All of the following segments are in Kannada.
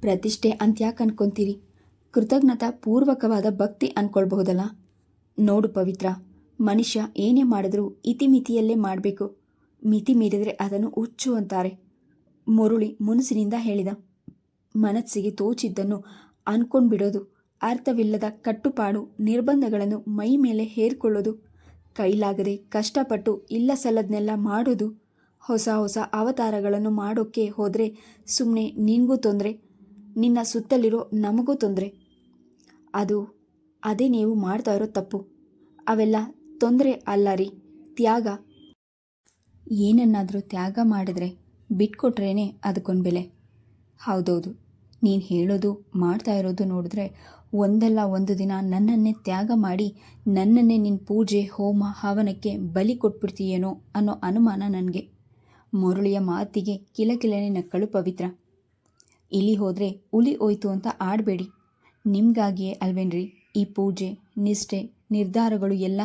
ಪ್ರತಿಷ್ಠೆ ಅಂತ್ಯಾಕೆ ಅನ್ಕೊಂತೀರಿ? ಕೃತಜ್ಞತಾ ಪೂರ್ವಕವಾದ ಭಕ್ತಿ ಅನ್ಕೊಳ್ಬಹುದಲ್ಲ? ನೋಡು ಪವಿತ್ರ, ಮನುಷ್ಯ ಏನೇ ಮಾಡಿದ್ರೂ ಇತಿಮಿತಿಯಲ್ಲೇ ಮಾಡಬೇಕು. ಮಿತಿ ಮೀರಿದರೆ ಅದನ್ನು ಹುಚ್ಚು ಅಂತಾರೆ. ಮುರುಳಿ ಮುನಸಿನಿಂದ ಹೇಳಿದ. ಮನಸ್ಸಿಗೆ ತೋಚಿದ್ದನ್ನು ಅನ್ಕೊಂಡ್ಬಿಡೋದು, ಅರ್ಥವಿಲ್ಲದ ಕಟ್ಟುಪಾಡು ನಿರ್ಬಂಧಗಳನ್ನು ಮೈ ಮೇಲೆ ಹೇರ್ಕೊಳ್ಳೋದು, ಕೈಲಾಗದೆ ಕಷ್ಟಪಟ್ಟು ಇಲ್ಲ ಸಲ್ಲದನ್ನೆಲ್ಲ ಮಾಡೋದು. ಹೊಸ ಹೊಸ ಅವತಾರಗಳನ್ನು ಮಾಡೋಕ್ಕೆ ಹೋದರೆ ಸುಮ್ಮನೆ ನಿನಗೂ ತೊಂದರೆ ನಿನ್ನ ಸುತ್ತಲಿರೋ ನಮಗೂ ತೊಂದರೆ. ಅದು ಅದೇ ನೀವು ಮಾಡ್ತಾ ಇರೋ ತಪ್ಪು. ಅವೆಲ್ಲ ತೊಂದರೆ ಅಲ್ಲ ರೀ, ತ್ಯಾಗ. ಏನನ್ನಾದರೂ ತ್ಯಾಗ ಮಾಡಿದ್ರೆ ಬಿಟ್ಕೊಟ್ರೇನೆ ಅದಕ್ಕೊಂದು ಬೆಲೆ. ಹೌದೌದು, ನೀನು ಹೇಳೋದು, ಮಾಡ್ತಾ ಇರೋದು ನೋಡಿದ್ರೆ ಒಂದಲ್ಲ ಒಂದು ದಿನ ನನ್ನನ್ನೇ ತ್ಯಾಗ ಮಾಡಿ, ನನ್ನನ್ನೇ ನಿನ್ನ ಪೂಜೆ, ಹೋಮ, ಹವನಕ್ಕೆ ಬಲಿ ಕೊಟ್ಬಿಡ್ತೀಯೇನೋ ಅನ್ನೋ ಅನುಮಾನ ನನಗೆ. ಮುರುಳಿಯ ಮಾತಿಗೆ ಕಿಲಕಿಲನೆ ನಕ್ಕಳು ಪವಿತ್ರ. ಇಲ್ಲಿ ಹೋದರೆ ಉಲಿ ಹೋಯ್ತು ಅಂತ ಆಡಬೇಡಿ. ನಿಮಗಾಗಿಯೇ ಅಲ್ವೇನ್ರಿ? ಈ ಪೂಜೆ, ನಿಷ್ಠೆ, ನಿರ್ಧಾರಗಳು ಎಲ್ಲ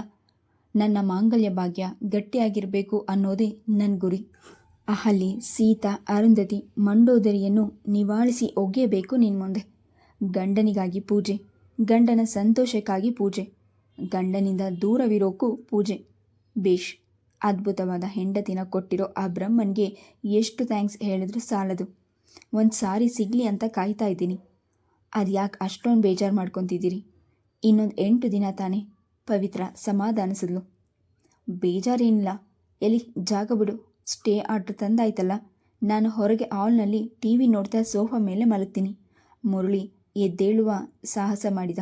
ನನ್ನ ಮಾಂಗಲ್ಯ ಭಾಗ್ಯ ಗಟ್ಟಿಯಾಗಿರಬೇಕು ಅನ್ನೋದೇ ನನ್ನ ಗುರಿ. ಅಹಲಿ ಸೀತಾ, ಅರುಂಧತಿ, ಮಂಡೋದರಿಯನ್ನು ನಿವಾಳಿಸಿ ಒಗೆಯಬೇಕು ನಿನ್ನ ಮುಂದೆ. ಗಂಡನಿಗಾಗಿ ಪೂಜೆ, ಗಂಡನ ಸಂತೋಷಕ್ಕಾಗಿ ಪೂಜೆ, ಗಂಡನಿಂದ ದೂರವಿರೋಕ್ಕೂ ಪೂಜೆ. ಬೇಷ್, ಅದ್ಭುತವಾದ ಹೆಂಡತಿನ ಕೊಟ್ಟಿರೋ ಆ ಬ್ರಹ್ಮನ್ಗೆ ಎಷ್ಟು ಥ್ಯಾಂಕ್ಸ್ ಹೇಳಿದ್ರೂ ಸಾಲದು. ಒಂದು ಸಾರಿ ಸಿಗಲಿ ಅಂತ ಕಾಯ್ತಾ ಇದ್ದೀನಿ. ಅದು ಯಾಕೆ ಅಷ್ಟೊಂದು ಬೇಜಾರು ಮಾಡ್ಕೊತಿದ್ದೀರಿ? ಇನ್ನೊಂದು ಎಂಟು ದಿನ ತಾನೇ ಪವಿತ್ರ ಸಮಾಧಾನಿಸಿದ್ಲು ಬೇಜಾರೇನಿಲ್ಲ. ಎಲ್ಲಿ ಜಾಗ ಬಿಡು. ಸ್ಟೇ ಆರ್ಡ್ರ್ ತಂದಾಯ್ತಲ್ಲ. ನಾನು ಹೊರಗೆ ಹಾಲ್ನಲ್ಲಿ ಟಿ ವಿ ನೋಡ್ತಾ ಸೋಫಾ ಮೇಲೆ ಮಲಗ್ತೀನಿ. ಮುರಳಿ ಎದ್ದೇಳುವ ಸಾಹಸ ಮಾಡಿದ.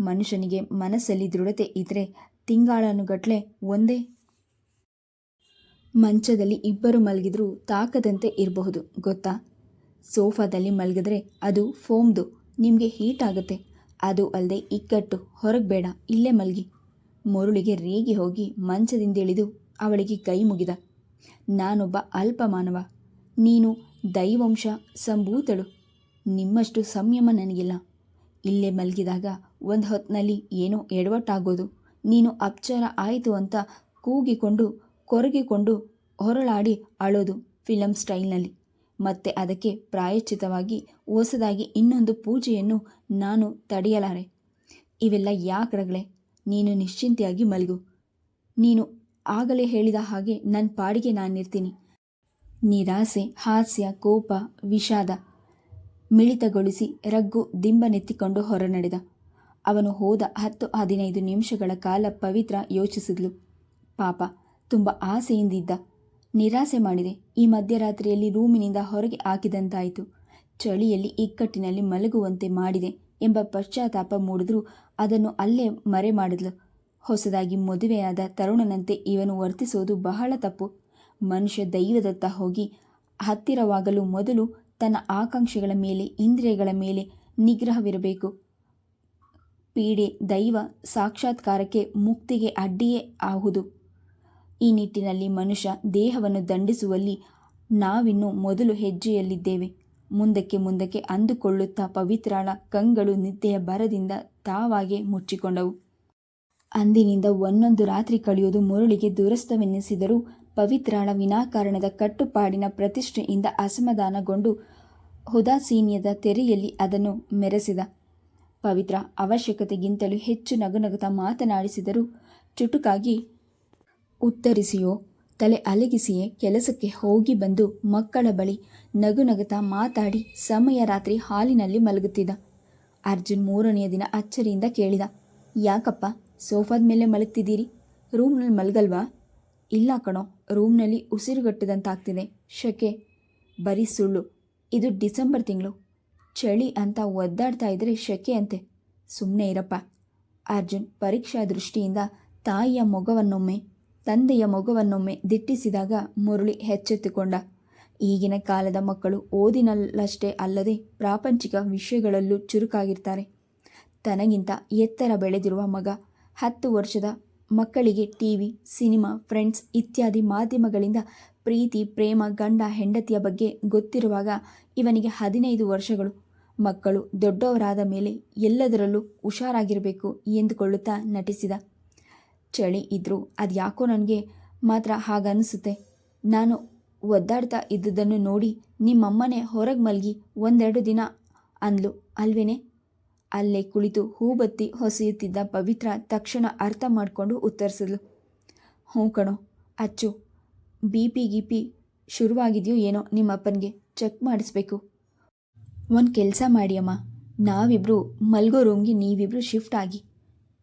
ಮನುಷ್ಯನಿಗೆ ಮನಸ್ಸಲ್ಲಿ ದೃಢತೆ ಇದ್ದರೆ ತಿಂಗಾಳನುಗಟ್ಲೆ ಒಂದೇ. ಮಂಚದಲ್ಲಿ ಇಬ್ಬರು ಮಲಗಿದ್ರೂ ತಾಕದಂತೆ ಇರಬಹುದು, ಗೊತ್ತಾ? ಸೋಫಾದಲ್ಲಿ ಮಲಗಿದ್ರೆ ಅದು ಫೋಮ್ದು, ನಿಮಗೆ ಹೀಟ್ ಆಗುತ್ತೆ. ಅದು ಅಲ್ಲದೆ ಇಕ್ಕಟ್ಟು, ಹೊರಗೆ ಬೇಡ, ಇಲ್ಲೇ ಮಲಗಿ. ಮರುಳಿಗೆ ರೇಗಿ ಹೋಗಿ ಮಂಚದಿಂದ ಇಳಿದು ಅವಳಿಗೆ ಕೈ ಮುಗಿದ. ನಾನೊಬ್ಬ ಅಲ್ಪ ಮಾನವ ನೀನು ದೈವಂಶ, ಸಂಭೂತಳು. ನಿಮ್ಮಷ್ಟು ಸಂಯಮ ನನಗಿಲ್ಲ. ಇಲ್ಲೇ ಮಲಗಿದಾಗ ಒಂದು ಹೊತ್ತಿನಲ್ಲಿ ಏನೋ ಎಡವಟ್ಟಾಗೋದು. ನೀನು ಅಪ್ಚಾರ ಆಯಿತು ಅಂತ ಕೂಗಿಕೊಂಡು, ಕೊರಗಿಕೊಂಡು ಹೊರಳಾಡಿ ಅಳೋದು ಫಿಲಮ್ ಸ್ಟೈಲ್ನಲ್ಲಿ. ಮತ್ತೆ ಅದಕ್ಕೆ ಪ್ರಾಯಶ್ಚಿತವಾಗಿ ಹೊಸದಾಗಿ ಇನ್ನೊಂದು ಪೂಜೆಯನ್ನು ನಾನು ತಡೆಯಲಾರೆ. ಇವೆಲ್ಲ ಯಾಕಡಗಳೆ ನೀನು ನಿಶ್ಚಿಂತೆಯಾಗಿ ಮಲಗು. ನೀನು ಆಗಲೇ ಹೇಳಿದ ಹಾಗೆ ನನ್ನ ಪಾಡಿಗೆ ನಾನಿರ್ತೀನಿ ನಿರಾಸೆ, ಹಾಸ್ಯ, ಕೋಪ, ವಿಷಾದ ಮಿಳಿತಗೊಳಿಸಿ ರಗ್ಗು ದಿಂಬನೆತ್ತಿಕೊಂಡು ಹೊರನಡೆದ. ಅವನು ಹೋದ ಹತ್ತು ಹದಿನೈದು ನಿಮಿಷಗಳ ಕಾಲ ಪವಿತ್ರ ಯೋಚಿಸಿದ್ಲು. ಪಾಪ, ತುಂಬ ಆಸೆಯಿಂದಿದ್ದ. ನಿರಾಸೆ ಮಾಡಿದೆ. ಈ ಮಧ್ಯರಾತ್ರಿಯಲ್ಲಿ ರೂಮಿನಿಂದ ಹೊರಗೆ ಹಾಕಿದಂತಾಯಿತು. ಚಳಿಯಲ್ಲಿ ಇಕ್ಕಟ್ಟಿನಲ್ಲಿ ಮಲಗುವಂತೆ ಮಾಡಿದೆ ಎಂಬ ಪಶ್ಚಾತ್ತಾಪ ಮೂಡಿದ್ರೂ ಅದನ್ನು ಅಲ್ಲೇ ಮರೆ ಮಾಡಿದ್ಲು ಹೊಸದಾಗಿ ಮದುವೆಯಾದ ತರುಣನಂತೆ ಇವನು ವರ್ತಿಸೋದು ಬಹಳ ತಪ್ಪು. ಮನುಷ್ಯ ದೈವದತ್ತ ಹೋಗಿ ಹತ್ತಿರವಾಗಲು ಮೊದಲು ತನ್ನ ಆಕಾಂಕ್ಷೆಗಳ ಮೇಲೆ, ಇಂದ್ರಿಯಗಳ ಮೇಲೆ ನಿಗ್ರಹವಿರಬೇಕು. ಪೀಡೆ ದೈವ ಸಾಕ್ಷಾತ್ಕಾರಕ್ಕೆ ಮುಕ್ತಿಗೆ ಅಡ್ಡಿಯೇ ಆಹುದು. ಈ ನಿಟ್ಟಿನಲ್ಲಿ ಮನುಷ್ಯ ದೇಹವನ್ನು ದಂಡಿಸುವಲ್ಲಿ ನಾವಿನ್ನು ಮೊದಲು ಹೆಜ್ಜೆಯಲ್ಲಿದ್ದೇವೆ. ಮುಂದಕ್ಕೆ ಮುಂದಕ್ಕೆ ಅಂದುಕೊಳ್ಳುತ್ತಾ ಪವಿತ್ರಾಳ ಕಂಗಳು ನಿದ್ದೆಯ ಬರದಿಂದ ತಾವಾಗೆ ಮುಚ್ಚಿಕೊಂಡವು. ಅಂದಿನಿಂದ ಒಂದೊಂದು ರಾತ್ರಿ ಕಳೆಯುವುದು ಮುರುಳಿಗೆ ದುರಸ್ಥವೆನ್ನಿಸಿದರೂ ಪವಿತ್ರಾಳ ವಿನಾಕಾರಣದ ಕಟ್ಟುಪಾಡಿನ ಪ್ರತಿಷ್ಠೆಯಿಂದ ಅಸಮಾಧಾನಗೊಂಡು ಹುದಾಸೀನ್ಯದ ತೆರೆಯಲ್ಲಿ ಅದನ್ನು ಮೆರೆಸಿದ. ಪವಿತ್ರ ಅವಶ್ಯಕತೆಗಿಂತಲೂ ಹೆಚ್ಚು ನಗುನಗುತ್ತಾ ಮಾತನಾಡಿಸಿದರೂ ಚುಟುಕಾಗಿ ಉತ್ತರಿಸಿಯೋ, ತಲೆ ಅಲಗಿಸಿಯೇ ಕೆಲಸಕ್ಕೆ ಹೋಗಿ ಬಂದು ಮಕ್ಕಳ ಬಳಿ ನಗುನಗುತ್ತಾ ಮಾತಾಡಿ ಸಮಯ ರಾತ್ರಿ ಹಾಲಿನಲ್ಲಿ ಮಲಗುತ್ತಿದ್ದ. ಅರ್ಜುನ್ ಮೂರನೆಯ ದಿನ ಅಚ್ಚರಿಯಿಂದ ಕೇಳಿದ, ಯಾಕಪ್ಪ, ಸೋಫಾದ ಮೇಲೆ ಮಲಗ್ತಿದ್ದೀರಿ? ರೂಮ್ನಲ್ಲಿ ಮಲಗಲ್ವಾ? ಇಲ್ಲ ಕಣೋ, ರೂಮ್ನಲ್ಲಿ ಉಸಿರುಗಟ್ಟದಂತಾಗ್ತಿದೆ. ಶಕೆ, ಬರೀ ಸುಳ್ಳು. ಇದು ಡಿಸೆಂಬರ್ ತಿಂಗಳು. ಚಳಿ ಅಂತ ಒದ್ದಾಡ್ತಾ ಇದ್ರೆ ಶಕೆ ಅಂತೆ. ಸುಮ್ಮನೆ ಇರಪ್ಪ. ಅರ್ಜುನ್ ಪರೀಕ್ಷಾ ದೃಷ್ಟಿಯಿಂದ ತಾಯಿಯ ಮೊಗವನ್ನೊಮ್ಮೆ ತಂದೆಯ ಮೊಗವನ್ನೊಮ್ಮೆ ದಿಟ್ಟಿಸಿದಾಗ ಮುರಳಿ ಎಚ್ಚೆತ್ತುಕೊಂಡ. ಈಗಿನ ಕಾಲದ ಮಕ್ಕಳು ಓದಿನಲ್ಲಷ್ಟೇ ಅಲ್ಲದೆ ಪ್ರಾಪಂಚಿಕ ವಿಷಯಗಳಲ್ಲೂ ಚುರುಕಾಗಿರ್ತಾರೆ. ತನಗಿಂತ ಎತ್ತರ ಬೆಳೆದಿರುವ ಮಗ, ಹತ್ತು ವರ್ಷದ ಮಕ್ಕಳಿಗೆ ಟಿವಿ, ಸಿನಿಮಾ, ಫ್ರೆಂಡ್ಸ್ ಇತ್ಯಾದಿ ಮಾಧ್ಯಮಗಳಿಂದ ಪ್ರೀತಿ, ಪ್ರೇಮ, ಗಂಡ, ಹೆಂಡತಿಯ ಬಗ್ಗೆ ಗೊತ್ತಿರುವಾಗ ಇವನಿಗೆ ಹದಿನೈದು ವರ್ಷಗಳು. ಮಕ್ಕಳು ದೊಡ್ಡವರಾದ ಮೇಲೆ ಎಲ್ಲದರಲ್ಲೂ ಹುಷಾರಾಗಿರಬೇಕು ಎಂದುಕೊಳ್ಳುತ್ತಾ ನಟಿಸಿದ. ಚಳಿ ಇದ್ದರೂ ಅದು ಯಾಕೋ ನನಗೆ ಮಾತ್ರ ಹಾಗನ್ನಿಸುತ್ತೆ ನಾನು ಒದ್ದಾಡ್ತಾ ಇದ್ದುದನ್ನು ನೋಡಿ ನಿಮ್ಮಮ್ಮನೇ ಹೊರಗೆ ಮಲಗಿ ಒಂದೆರಡು ದಿನ ಅಂದ್ಲು. ಅಲ್ವೇನೆ? ಅಲ್ಲೇ ಕುಳಿತು ಹೂಬತ್ತಿ ಹೊಸೆಯುತ್ತಿದ್ದ ಪವಿತ್ರ ತಕ್ಷಣ ಅರ್ಥ ಮಾಡಿಕೊಂಡು ಉತ್ತರಿಸಿದ್ಲು. ಹ್ಞೂ ಕಣೋ, ಅಚ್ಚು. ಬಿ ಪಿ ಗಿಪಿ ಶುರುವಾಗಿದೆಯೋ ಏನೋ ನಿಮ್ಮಪ್ಪನಿಗೆ ಚೆಕ್ ಮಾಡಿಸ್ಬೇಕು. ಒಂದು ಕೆಲಸ ಮಾಡಿ ಅಮ್ಮ. ನಾವಿಬ್ಬರು ಮಲ್ಗೋ ರೂಮ್ಗೆ ನೀವಿಬ್ಬರು ಶಿಫ್ಟ್ ಆಗಿ.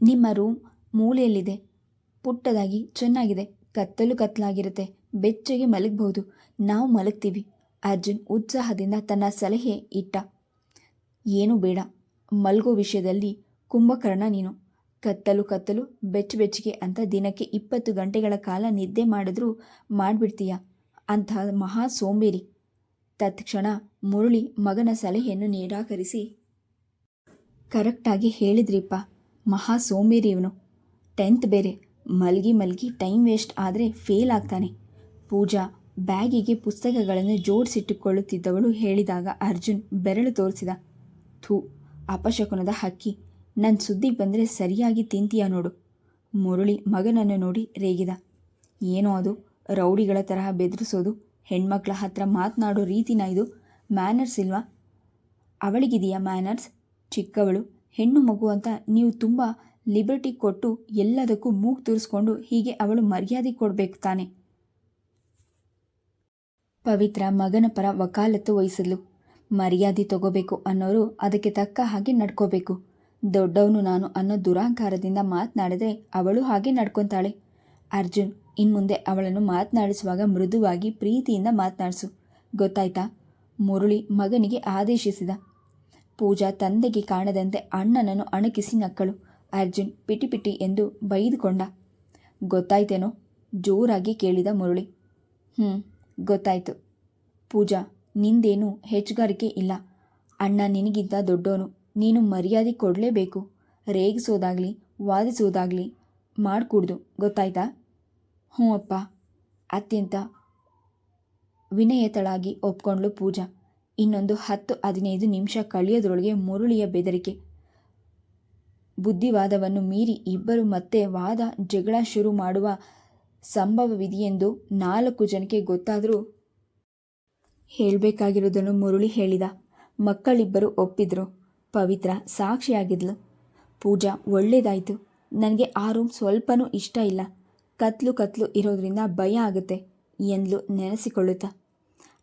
ನಿಮ್ಮ ರೂಮ್ ಮೂಲೆಯಲ್ಲಿದೆ. ಪುಟ್ಟದಾಗಿ, ಚೆನ್ನಾಗಿದೆ, ಕತ್ತಲು ಕತ್ತಲಾಗಿರುತ್ತೆ ಬೆಚ್ಚಗೆ ಮಲಗಬಹುದು, ನಾವು ಮಲಗ್ತೀವಿ. ಅರ್ಜುನ್ ಉತ್ಸಾಹದಿಂದ ತನ್ನ ಸಲಹೆ ಇಟ್ಟ. ಏನೂ ಬೇಡ, ಮಲಗೋ ವಿಷಯದಲ್ಲಿ, ಕುಂಭಕರ್ಣ ನೀನು. ಕತ್ತಲು ಕತ್ತಲು, ಬೆಚ್ಚ ಬೆಚ್ಚಗೆ ಅಂತ ದಿನಕ್ಕೆ ಇಪ್ಪತ್ತು ಗಂಟೆಗಳ ಕಾಲ ನಿದ್ದೆ ಮಾಡಿದ್ರೂ ಮಾಡಿಬಿಡ್ತೀಯ? ಅಂತಹ ಮಹಾ ಸೋಂಬೇರಿ. ತತ್ಕ್ಷಣ ಮುರಳಿ ಮಗನ ಸಲಹೆಯನ್ನು ನಿರಾಕರಿಸಿ, ಕರೆಕ್ಟಾಗಿ ಹೇಳಿದ್ರಿಪ್ಪ, ಮಹಾ ಸೋಂಬೇರಿ ಇವನು ಟೆಂತ್ ಬೇರೆ. ಮಲ್ಗಿ ಮಲ್ಗಿ ಟೈಮ್ ವೇಸ್ಟ್ ಆದರೆ ಫೇಲ್ ಆಗ್ತಾನೆ. ಪೂಜಾ ಬ್ಯಾಗಿಗೆ ಪುಸ್ತಕಗಳನ್ನು ಜೋಡಿಸಿಟ್ಟುಕೊಳ್ಳುತ್ತಿದ್ದವಳು ಹೇಳಿದಾಗ ಅರ್ಜುನ್ ಬೆರಳು ತೋರಿಸಿದ. ಥೂ, ಅಪಶಕುನದ ಹಕ್ಕಿ. ನನ್ನ ಸುದ್ದಿ ಬಂದರೆ ಸರಿಯಾಗಿ ತಿಂತೀಯ ನೋಡು. ಮುರಳಿ ಮಗನನ್ನು ನೋಡಿ ರೇಗಿದ. ಏನೋ ಅದು, ರೌಡಿಗಳ ತರಹ ಬೆದರಿಸೋದು, ಹೆಣ್ಮಕ್ಳ ಹತ್ರ ಮಾತನಾಡೋ ರೀತಿನ ಇದು. ಮ್ಯಾನರ್ಸ್ ಇಲ್ವಾ? ಅವಳಿಗಿದೆಯಾ ಮ್ಯಾನರ್ಸ್? ಚಿಕ್ಕವಳು, ಹೆಣ್ಣು ಮಗು ಅಂತ ನೀವು ತುಂಬ ಲಿಬರ್ಟಿ ಕೊಟ್ಟು ಎಲ್ಲದಕ್ಕೂ ಮೂಗು ತೂರಿಸ್ಕೊಂಡು ಹೀಗೆ ಅವಳು ಮರ್ಯಾದೆ ಕೊಡಬೇಕು ತಾನೆ. ಪವಿತ್ರ ಮಗನ ಪರ ವಕಾಲತ್ತು ವಹಿಸಿದ್ಲು. ಮರ್ಯಾದೆ ತಗೋಬೇಕು ಅನ್ನೋರು ಅದಕ್ಕೆ ತಕ್ಕ ಹಾಗೆ ನಡ್ಕೋಬೇಕು. ದೊಡ್ಡವನು ನಾನು ಅನ್ನೋ ದುರಾಂಕಾರದಿಂದ ಮಾತನಾಡಿದ್ರೆ ಅವಳು ಹಾಗೆ ನಡ್ಕೊತಾಳೆ. ಅರ್ಜುನ್, ಇನ್ಮುಂದೆ ಅವಳನ್ನು ಮಾತನಾಡಿಸುವಾಗ ಮೃದುವಾಗಿ ಪ್ರೀತಿಯಿಂದ ಮಾತನಾಡಿಸು. ಗೊತ್ತಾಯ್ತಾ? ಮುರುಳಿ ಮಗನಿಗೆ ಆದೇಶಿಸಿದ. ಪೂಜಾ ತಂದೆಗೆ ಕಾಣದಂತೆ ಅಣ್ಣನನ್ನು ಅಣಕಿಸಿ ನಕ್ಕಳು. ಅರ್ಜುನ್ ಪಿಟಿ ಪಿಟಿ ಎಂದು ಬೈದುಕೊಂಡ. ಗೊತ್ತಾಯ್ತೇನೋ? ಜೋರಾಗಿ ಕೇಳಿದ ಮುರಳಿ. ಹ್ಞೂ ಗೊತ್ತಾಯ್ತು. ಪೂಜಾ, ನಿಂದೇನು ಹೆಚ್ಚುಗಾರಿಕೆ ಇಲ್ಲ. ಅಣ್ಣ ನಿನಗಿದ್ದ ದೊಡ್ಡವನು ನೀನು ಮರ್ಯಾದೆ ಕೊಡಲೇಬೇಕು. ರೇಗಿಸೋದಾಗಲಿ, ವಾದಿಸೋದಾಗಲಿ ಮಾಡಿಕೂಡ್ದು, ಗೊತ್ತಾಯ್ತಾ? ಹ್ಞೂ ಅಪ್ಪ. ಅತ್ಯಂತ ವಿನಯತಳಾಗಿ ಒಪ್ಕೊಂಡ್ಲು ಪೂಜಾ. ಇನ್ನೊಂದು ಹತ್ತು ಹದಿನೈದು ನಿಮಿಷ ಕಳೆಯೋದ್ರೊಳಗೆ ಮುರುಳಿಯ ಬೆದರಿಕೆ. ಬುದ್ಧಿವಾದವನ್ನು ಮೀರಿ ಇಬ್ಬರು ಮತ್ತೆ ವಾದ, ಜಗಳ ಶುರು ಮಾಡುವ ಸಂಭವವಿದೆಯೆಂದು ನಾಲ್ಕು ಜನಕ್ಕೆ ಗೊತ್ತಾದರೂ ಹೇಳಬೇಕಾಗಿರೋದನ್ನು ಮುರುಳಿ ಹೇಳಿದ. ಮಕ್ಕಳಿಬ್ಬರು ಒಪ್ಪಿದ್ರು. ಪವಿತ್ರ, ಸಾಕ್ಷಿಯಾಗಿದ್ಲು. ಪೂಜಾ, ಒಳ್ಳೇದಾಯಿತು. ನನಗೆ ಆ ರೂಮ್ ಸ್ವಲ್ಪನೂ ಇಷ್ಟ ಇಲ್ಲ. ಕತ್ಲು ಕತ್ಲು ಇರೋದ್ರಿಂದ ಭಯ ಆಗುತ್ತೆ ಎಂದ್ಲು ನೆನೆಸಿಕೊಳ್ಳುತ್ತಾ.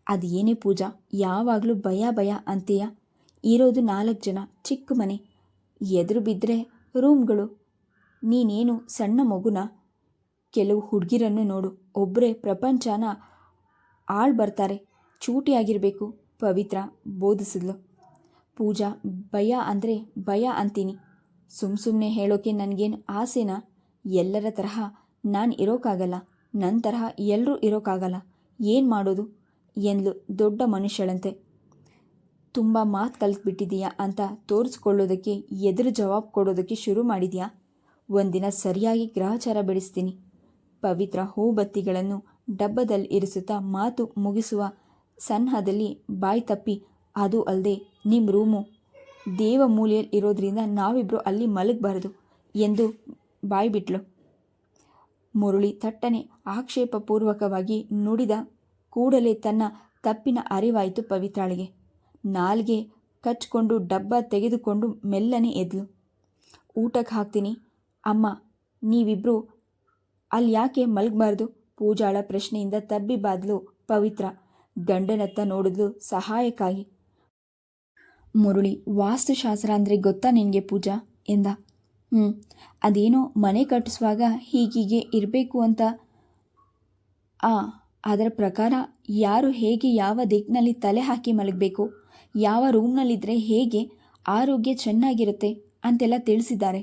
ಅದೇನೇ ಪೂಜಾ, ಯಾವಾಗಲೂ ಭಯ ಭಯ ಅಂತೀಯ? ಇರೋದು ನಾಲ್ಕು ಜನ, ಚಿಕ್ಕ ಮನೆ. ಎದುರು ಬಿದ್ದರೆ ರೂಮ್ಗಳು. ನೀನೇನು ಸಣ್ಣ ಮಗುನ? ಕೆಲವು ಹುಡುಗಿರನ್ನು ನೋಡು. ಒಬ್ಬರೇ ಪ್ರಪಂಚನ ಆಳ್ ಬರ್ತಾರೆ. ಚೂಟಿಯಾಗಿರಬೇಕು ಪವಿತ್ರ ಬೋಧಿಸಿದ್ಲು. ಪೂಜಾ, ಭಯ ಅಂದರೆ ಭಯ ಅಂತೀನಿ. ಸುಮ್ಮ ಸುಮ್ಮನೆ ಹೇಳೋಕೆ ನನಗೇನು ಆಸೆನಾ? ಎಲ್ಲರ ತರಹ ನಾನು ಇರೋಕ್ಕಾಗಲ್ಲ ನನ್ನ ತರಹ ಎಲ್ಲರೂ ಇರೋಕ್ಕಾಗಲ್ಲ ಏನು ಮಾಡೋದು? ಎಂದ್ಲು ದೊಡ್ಡ ಮನುಷ್ಯಳಂತೆ. ತುಂಬ ಮಾತು ಕಲ್ತ್ಬಿಟ್ಟಿದೀಯಾ ಅಂತ ತೋರಿಸ್ಕೊಳ್ಳೋದಕ್ಕೆ, ಎದುರು ಜವಾಬ್ ಕೊಡೋದಕ್ಕೆ ಶುರು ಮಾಡಿದ್ಯಾ? ಒಂದಿನ ಸರಿಯಾಗಿ ಗ್ರಹಚಾರ ಬೆಳೆಸ್ತೀನಿ. ಪವಿತ್ರ ಹೂಬತ್ತಿಗಳನ್ನು ಡಬ್ಬದಲ್ಲಿ ಇರಿಸುತ್ತಾ ಮಾತು ಮುಗಿಸುವ ಸನ್ನಹದಲ್ಲಿ ಬಾಯಿ ತಪ್ಪಿ, ಅದು ಅಲ್ಲದೆ ನಿಮ್ಮ ರೂಮು. ದೇವ ಮೂಲೆಯಲ್ಲಿ ಇರೋದ್ರಿಂದ ನಾವಿಬ್ಬರು ಅಲ್ಲಿ ಮಲಗಬಾರದು ಎಂದು ಬಾಯ್ಬಿಟ್ಲು ಮುರುಳಿ ತಟ್ಟನೆ ಆಕ್ಷೇಪಪೂರ್ವಕವಾಗಿ ನುಡಿದ ಕೂಡಲೇ ತನ್ನ ತಪ್ಪಿನ ಅರಿವಾಯಿತು ಪವಿತ್ರಾಳಿಗೆ. ನಾಲ್ಗೆ ಕಚ್ಕೊಂಡು ಡಬ್ಬ ತೆಗೆದುಕೊಂಡು ಮೆಲ್ಲನೆ ಎದ್ಲು. ಊಟಕ್ಕೆ ಹಾಕ್ತೀನಿ. ಅಮ್ಮ, ನೀವಿಬ್ರು ಅಲ್ಲಿ ಯಾಕೆ ಮಲಗಬಾರ್ದು? ಪೂಜಾಳ ಪ್ರಶ್ನೆಯಿಂದ ತಬ್ಬಿ ಬಾದ್ಲು ಪವಿತ್ರ. ಗಂಡನತ್ತ ನೋಡಿದ್ಲು ಸಹಾಯಕ್ಕಾಗಿ. ಮುರುಳಿ, ವಾಸ್ತುಶಾಸ್ತ್ರ ಅಂದರೆ ಗೊತ್ತಾ ನಿನಗೆ ಪೂಜಾ? ಎಂದ. ಹ್ಞೂ ಅದೇನೋ ಮನೆ ಕಟ್ಟಿಸುವಾಗ ಹೀಗೀಗೆ ಇರಬೇಕು ಅಂತ. ಆ, ಅದರ ಪ್ರಕಾರ ಯಾರು ಹೇಗೆ ಯಾವ ದಿಕ್ಕಿನಲ್ಲಿ ತಲೆ ಹಾಕಿ ಮಲಗಬೇಕು? ಯಾವ ರೂಮ್ನಲ್ಲಿದ್ದರೆ ಹೇಗೆ ಆರೋಗ್ಯ ಚೆನ್ನಾಗಿರುತ್ತೆ ಅಂತೆಲ್ಲ ತಿಳಿಸಿದ್ದಾರೆ.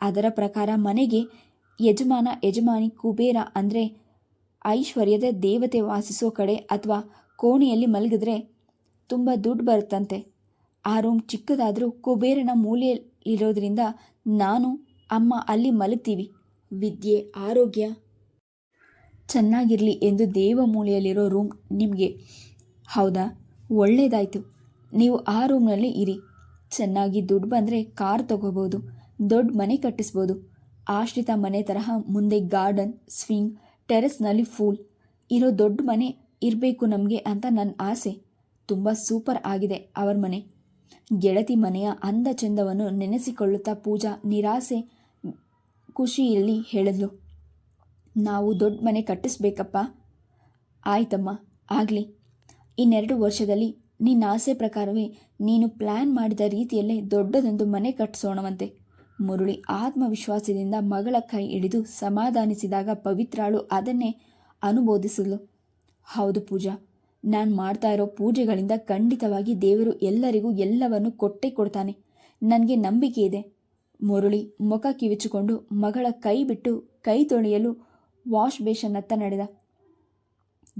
ಅದರ ಪ್ರಕಾರ ಮನೆಗೆ ಯಜಮಾನ, ಯಜಮಾನಿ, ಕುಬೇರ ಅಂದರೆ ಐಶ್ವರ್ಯದ ದೇವತೆ ವಾಸಿಸೋ ಕಡೆ ಅಥವಾ ಕೋಣೆಯಲ್ಲಿ ಮಲಗಿದ್ರೆ ತುಂಬ ದುಡ್ಡು ಬರುತ್ತಂತೆ. ಆ ರೂಮ್ ಚಿಕ್ಕದಾದರೂ ಕುಬೇರನ ಮೂಲೆಯಲ್ಲಿರೋದ್ರಿಂದ ನಾನು, ಅಮ್ಮ ಅಲ್ಲಿ ಮಲಗ್ತೀವಿ. ವಿದ್ಯೆ, ಆರೋಗ್ಯ ಚೆನ್ನಾಗಿರಲಿ ಎಂದು ದೇವ ಮೂಲೆಯಲ್ಲಿರೋ ರೂಮ್ ನಿಮಗೆ. ಹೌದಾ? ಒಳ್ಳೆಯದಾಯಿತು ನೀವು ಆ ರೂಮ್ನಲ್ಲಿ ಇರಿ. ಚೆನ್ನಾಗಿ ದುಡ್ಡು ಬಂದರೆ ಕಾರ್ ತಗೋಬೋದು, ದೊಡ್ಡ ಮನೆ ಕಟ್ಟಿಸ್ಬೋದು. ಆಶ್ರಿತ ಮನೆ ತರಹ ಮುಂದೆ ಗಾರ್ಡನ್ ಸ್ವಿಂಗ್ ಟೆರೆಸ್ನಲ್ಲಿ ಫೂಲ್. ಇರೋ ದೊಡ್ಡ ಮನೆ ಇರಬೇಕು ನಮಗೆ ಅಂತ ನನ್ನ ಆಸೆ. ತುಂಬ ಸೂಪರ್ ಆಗಿದೆ ಅವರ ಮನೆ. ಗೆಳತಿ ಮನೆಯ ಅಂದ ಚಂದವನ್ನು ನೆನೆಸಿಕೊಳ್ಳುತ್ತಾ ಪೂಜಾ ನಿರಾಸೆ ಖುಷಿಯಲ್ಲಿ ಹೇಳಿದ್ಲು. ನಾವು ದೊಡ್ಡ ಮನೆ ಕಟ್ಟಿಸ್ಬೇಕಪ್ಪ. ಆಯ್ತಮ್ಮ, ಆಗಲಿ. ಇನ್ನೆರಡು ವರ್ಷದಲ್ಲಿ ನಿನ್ನ ಆಸೆ ಪ್ರಕಾರವೇ ನೀನು ಪ್ಲ್ಯಾನ್ ಮಾಡಿದ ರೀತಿಯಲ್ಲೇ ದೊಡ್ಡದೊಂದು ಮನೆ ಕಟ್ಟಿಸೋಣವಂತೆ ಮುರುಳಿ ಆತ್ಮವಿಶ್ವಾಸದಿಂದ ಮಗಳ ಕೈ ಹಿಡಿದು ಸಮಾಧಾನಿಸಿದಾಗ ಪವಿತ್ರಾಳು ಅದನ್ನೇ ಅನುಬೋಧಿಸಲು ಹೌದು ಪೂಜಾ, ನಾನು ಮಾಡ್ತಾ ಇರೋ ಪೂಜೆಗಳಿಂದ ಖಂಡಿತವಾಗಿ ದೇವರು ಎಲ್ಲರಿಗೂ ಎಲ್ಲವನ್ನು ಕೊಟ್ಟೇ ಕೊಡ್ತಾನೆ. ನನಗೆ ನಂಬಿಕೆ ಇದೆ. ಮುರುಳಿ ಮುಖ ಕಿವಿಚಿಕೊಂಡು ಮಗಳ ಕೈ ಬಿಟ್ಟು ಕೈ ತೊಳೆಯಲು ವಾಶ್ ಬೇಷನ್ನತ್ತ ನಡೆದ.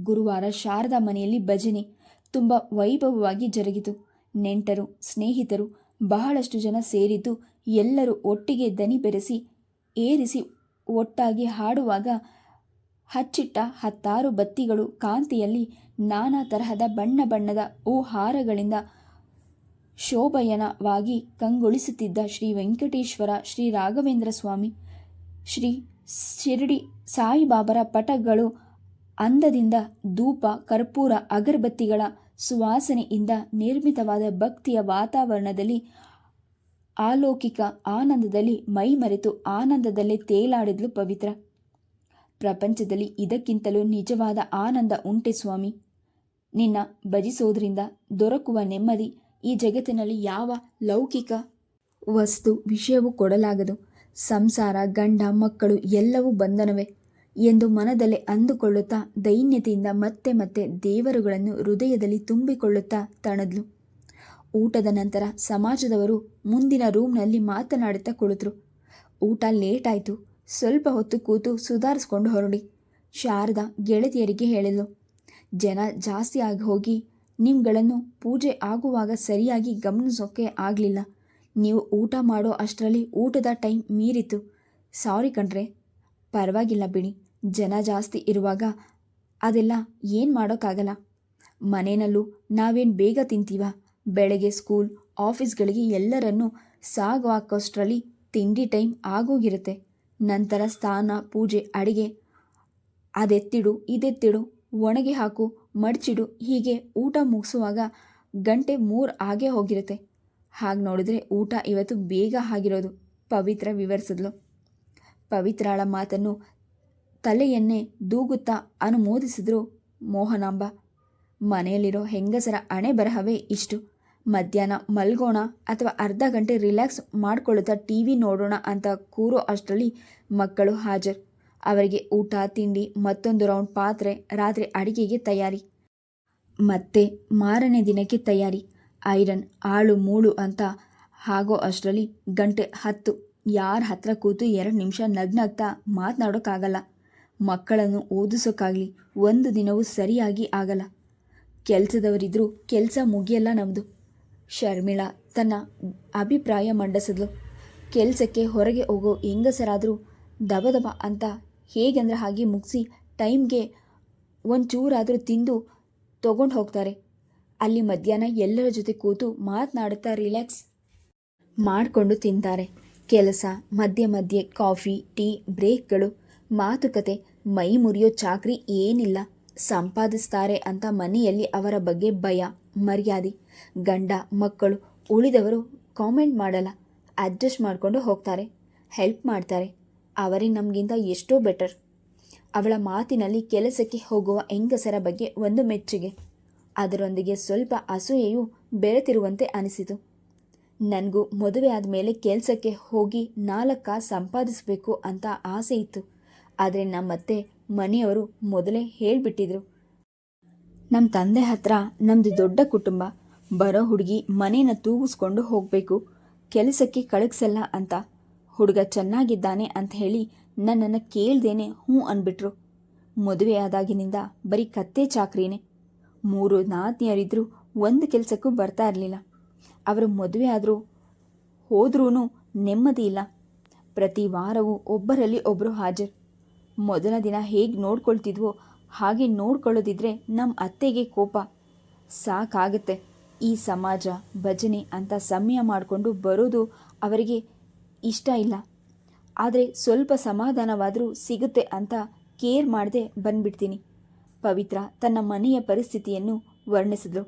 ಗುರುವಾರ ಶಾರದಾ ಮನೆಯಲ್ಲಿ ಭಜನೆ. ತುಂಬ ವೈಭವವಾಗಿ ಜರುಗಿತು. ನೆಂಟರು, ಸ್ನೇಹಿತರು ಬಹಳಷ್ಟು ಜನ ಸೇರಿದ್ದು ಎಲ್ಲರೂ ಒಟ್ಟಿಗೆ ದನಿ ಬೆರೆಸಿ, ಏರಿಸಿ ಒಟ್ಟಾಗಿ ಹಾಡುವಾಗ ಹಚ್ಚಿಟ್ಟ ಹತ್ತಾರು ಬತ್ತಿಗಳು ಕಾಂತಿಯಲ್ಲಿ ನಾನಾ ತರಹದ ಬಣ್ಣ ಬಣ್ಣದ ಹೂಹಾರಗಳಿಂದ ಶೋಭಯನವಾಗಿ ಕಂಗೊಳಿಸುತ್ತಿದ್ದ ಶ್ರೀ ವೆಂಕಟೇಶ್ವರ, ಶ್ರೀ ರಾಘವೇಂದ್ರ ಸ್ವಾಮಿ, ಶ್ರೀ ಶಿರಡಿ ಸಾಯಿಬಾಬರ ಪಟಗಳು ಅಂದದಿಂದ ಧೂಪ, ಕರ್ಪೂರ, ಅಗರಬತ್ತಿಗಳ ಸುವಾಸನೆಯಿಂದ ನಿರ್ಮಿತವಾದ ಭಕ್ತಿಯ ವಾತಾವರಣದಲ್ಲಿ ಅಲೌಕಿಕ ಆನಂದದಲ್ಲಿ ಮೈಮರೆತು ಆನಂದದಲ್ಲೇ ತೇಲಾಡಿದ್ಲು ಪವಿತ್ರ. ಪ್ರಪಂಚದಲ್ಲಿ ಇದಕ್ಕಿಂತಲೂ ನಿಜವಾದ ಆನಂದ ಉಂಟೆ ಸ್ವಾಮಿ. ನಿನ್ನ ಭಜಿಸೋದ್ರಿಂದ ದೊರಕುವ ನೆಮ್ಮದಿ ಈ ಜಗತ್ತಿನಲ್ಲಿ ಯಾವ ಲೌಕಿಕ ವಸ್ತು ವಿಷಯವೂ ಕೊಡಲಾಗದು. ಸಂಸಾರ, ಗಂಡ, ಮಕ್ಕಳು ಎಲ್ಲವೂ ಬಂಧನವೇ. ಎಂದು ಮನದಲ್ಲೇ ಅಂದುಕೊಳ್ಳುತ್ತಾ ದೈನ್ಯತೆಯಿಂದ ಮತ್ತೆ ಮತ್ತೆ ದೇವರುಗಳನ್ನು ಹೃದಯದಲ್ಲಿ ತುಂಬಿಕೊಳ್ಳುತ್ತಾ ತಣದ್ಲು. ಊಟದ ನಂತರ ಸಮಾಜದವರು ಮುಂದಿನ ರೂಮ್ನಲ್ಲಿ ಮಾತನಾಡುತ್ತಾ ಕುಳಿತರು. ಊಟ ಲೇಟ್ ಆಯಿತು ಸ್ವಲ್ಪ ಹೊತ್ತು ಕೂತು ಸುಧಾರಿಸ್ಕೊಂಡು ಹೊರಡಿ. ಶಾರದಾ ಗೆಳತಿಯರಿಗೆ ಹೇಳಿದ್ಲು, ಜನ ಜಾಸ್ತಿ ಆಗಿ ಹೋಗಿ ನಿಮ್ಗಳನ್ನು ಪೂಜೆ ಆಗುವಾಗ ಸರಿಯಾಗಿ ಗಮನಿಸೋಕೆ ಆಗಲಿಲ್ಲ. ನೀವು ಊಟ ಮಾಡೋ ಅಷ್ಟರಲ್ಲಿ ಊಟದ ಟೈಮ್ ಮೀರಿತು ಸಾರಿ ಕಣ್ರೆ. ಪರವಾಗಿಲ್ಲ ಬಿಡಿ. ಜನ ಜಾಸ್ತಿ ಇರುವಾಗ ಅದೆಲ್ಲ ಏನು ಮಾಡೋಕ್ಕಾಗಲ್ಲ. ಮನೆಯಲ್ಲೂ ನಾವೇನು ಬೇಗ ತಿಂತೀವ? ಬೆಳಗ್ಗೆ ಸ್ಕೂಲ್, ಆಫೀಸ್ಗಳಿಗೆ ಎಲ್ಲರನ್ನೂ ಸಾಗಾಕೋಷ್ಟರಲ್ಲಿ ತಿಂಡಿ ಟೈಮ್ ಆಗೋಗಿರುತ್ತೆ. ನಂತರ ಸ್ನಾನ, ಪೂಜೆ, ಅಡಿಗೆ. ಅದೆತ್ತಿಡು, ಇದೆತ್ತಿಡು, ಒಣಗಿ ಹಾಕು, ಮಡಚಿಡು, ಹೀಗೆ ಊಟ ಮುಗಿಸುವಾಗ ಗಂಟೆ ಮೂರು ಆಗೇ ಹೋಗಿರುತ್ತೆ. ಹಾಗೆ ನೋಡಿದ್ರೆ ಊಟ ಇವತ್ತು ಬೇಗ ಆಗಿರೋದು, ಪವಿತ್ರ ವಿವರಿಸಿದ್ಲು. ಪವಿತ್ರಾಳ ಮಾತನ್ನು ತಲೆಯನ್ನೇ ದೂಗುತ್ತಾ ಅನುಮೋದಿಸಿದ್ರು ಮೋಹನಾಂಬ. ಮನೆಯಲ್ಲಿರೋ ಹೆಂಗಸರ ಹಣೆ ಬರಹವೇ ಇಷ್ಟು. ಮಧ್ಯಾಹ್ನ ಮಲ್ಗೋಣ ಅಥವಾ ಅರ್ಧ ಗಂಟೆ ರಿಲ್ಯಾಕ್ಸ್ ಮಾಡ್ಕೊಳ್ಳುತ್ತಾ ಟಿ ವಿ ನೋಡೋಣ ಅಂತ ಕೂರೋ ಅಷ್ಟರಲ್ಲಿ ಮಕ್ಕಳು ಹಾಜರ್. ಅವರಿಗೆ ಊಟ, ತಿಂಡಿ, ಮತ್ತೊಂದು ರೌಂಡ್ ಪಾತ್ರೆ, ರಾತ್ರಿ ಅಡಿಗೆಗೆ ತಯಾರಿ. ಮತ್ತೆ ಮಾರನೇ ದಿನಕ್ಕೆ ತಯಾರಿ. ಐರನ್ ಆಳು ಮೂಳು ಅಂತ ಹಾಗೋ ಅಷ್ಟರಲ್ಲಿ ಗಂಟೆ ಹತ್ತು. ಯಾರ ಹತ್ರ ಕೂತು ಎರಡು ನಿಮಿಷ ನಗ್ನಗ್ತಾ ಮಾತನಾಡೋಕ್ಕಾಗಲ್ಲ. ಮಕ್ಕಳನ್ನು ಓದಿಸೋಕ್ಕಾಗಲಿ ಒಂದು ದಿನವೂ ಸರಿಯಾಗಿ ಆಗಲ್ಲ. ಕೆಲಸದವರಿದ್ದರೂ ಕೆಲಸ ಮುಗಿಯಲ್ಲ ನಮ್ಮದು ಶರ್ಮಿಳಾ ತನ್ನ ಅಭಿಪ್ರಾಯ ಮಂಡಿಸಿದ್ಲು. ಕೆಲಸಕ್ಕೆ ಹೊರಗೆ ಹೋಗೋ ಹೆಂಗಸರಾದರೂ ದಬದಬ ಅಂತ ಹೇಗೆಂದ್ರೆ ಹಾಗೆ ಮುಗಿಸಿ ಟೈಮ್ಗೆ ಒಂಚೂರಾದರೂ ತಿಂದು ತಗೊಂಡು ಹೋಗ್ತಾರೆ. ಅಲ್ಲಿ ಮಧ್ಯಾಹ್ನ ಎಲ್ಲರ ಜೊತೆ ಕೂತು ಮಾತನಾಡುತ್ತಾ ರಿಲ್ಯಾಕ್ಸ್ ಮಾಡಿಕೊಂಡು ತಿಂತಾರೆ. ಕೆಲಸ, ಮಧ್ಯೆ ಮಧ್ಯೆ ಕಾಫಿ, ಟೀ, ಬ್ರೇಕ್ಗಳು ಮಾತುಕತೆ, ಮೈ ಮುರಿಯೋ ಚಾಕ್ರಿ ಏನಿಲ್ಲ. ಸಂಪಾದಿಸ್ತಾರೆ ಅಂತ ಮನೆಯಲ್ಲಿ ಅವರ ಬಗ್ಗೆ ಭಯ, ಮರ್ಯಾದೆ. ಗಂಡ, ಮಕ್ಕಳು, ಉಳಿದವರು ಕಾಮೆಂಟ್ ಮಾಡಲ್ಲ ಅಡ್ಜಸ್ಟ್ ಮಾಡಿಕೊಂಡು ಹೋಗ್ತಾರೆ ಹೆಲ್ಪ್ ಮಾಡ್ತಾರೆ. ಅವರೇ ನಮಗಿಂತ ಎಷ್ಟೋ ಬೆಟರ್ ಅವಳ ಮಾತಿನಲ್ಲಿ ಕೆಲಸಕ್ಕೆ ಹೋಗುವ ಹೆಂಗಸರ ಬಗ್ಗೆ ಒಂದು ಮೆಚ್ಚುಗೆ. ಅದರೊಂದಿಗೆ ಸ್ವಲ್ಪ ಅಸೂಯೆಯು ಬೆರೆತಿರುವಂತೆ ಅನಿಸಿತು. ನನಗೂ ಮದುವೆ ಆದಮೇಲೆ ಕೆಲಸಕ್ಕೆ ಹೋಗಿ ನಾಲ್ಕು ಸಂಪಾದಿಸಬೇಕು ಅಂತ ಆಸೆ ಇತ್ತು. ಆದರೆ ನಮ್ಮತ್ತೆ ಮನೆಯವರು ಮೊದಲೇ ಹೇಳಿಬಿಟ್ಟಿದ್ರು. ನಮ್ಮ ತಂದೆ ಹತ್ರ ನಮ್ಮದು ದೊಡ್ಡ ಕುಟುಂಬ, ಬರೋ ಹುಡುಗಿ ಮನೇನ ತೂಗಿಸ್ಕೊಂಡು ಹೋಗಬೇಕು, ಕೆಲಸಕ್ಕೆ ಕಳಗ್ಸಲ್ಲ ಅಂತ. ಹುಡುಗ ಚೆನ್ನಾಗಿದ್ದಾನೆ ಅಂತ ಹೇಳಿ ನನ್ನನ್ನು ಕೇಳ್ದೇನೆ ಹ್ಞೂ ಅಂದ್ಬಿಟ್ರು ಮದುವೆ ಆದಾಗಿನಿಂದ ಬರೀ ಕತ್ತೆ ಚಾಕ್ರಿನೇ. ಮೂರು ನಾತಿಯರಿದ್ದರೂ ಒಂದು ಕೆಲಸಕ್ಕೂ ಬರ್ತಾ ಇರಲಿಲ್ಲ. ಅವರು ಮದುವೆ ಆದರೂ ಹೋದ್ರೂ ನೆಮ್ಮದಿ ಇಲ್ಲ. ಪ್ರತಿ ವಾರವೂ ಒಬ್ಬರಲ್ಲಿ ಒಬ್ಬರು ಹಾಜರು. ಮೊದಲ ದಿನ ಹೇಗೆ ನೋಡ್ಕೊಳ್ತಿದ್ವೋ ಹಾಗೆ ನೋಡ್ಕೊಳ್ಳೋದಿದ್ರೆ ನಮ್ಮ ಅತ್ತೆಗೆ ಕೋಪ. ಸಾಕಾಗುತ್ತೆ. ಈ ಸಮಾಜ, ಭಜನೆ ಅಂತ ಸಮಯ ಮಾಡಿಕೊಂಡು ಬರೋದು ಅವರಿಗೆ ಇಷ್ಟ ಇಲ್ಲ. ಆದರೆ ಸ್ವಲ್ಪ ಸಮಾಧಾನವಾದರೂ ಸಿಗುತ್ತೆ ಅಂತ ಕೇರ್ ಮಾಡದೆ ಬಂದ್ಬಿಡ್ತೀನಿ. ಪವಿತ್ರ ತನ್ನ ಮನೆಯ ಪರಿಸ್ಥಿತಿಯನ್ನು ವರ್ಣಿಸಿದ್ರು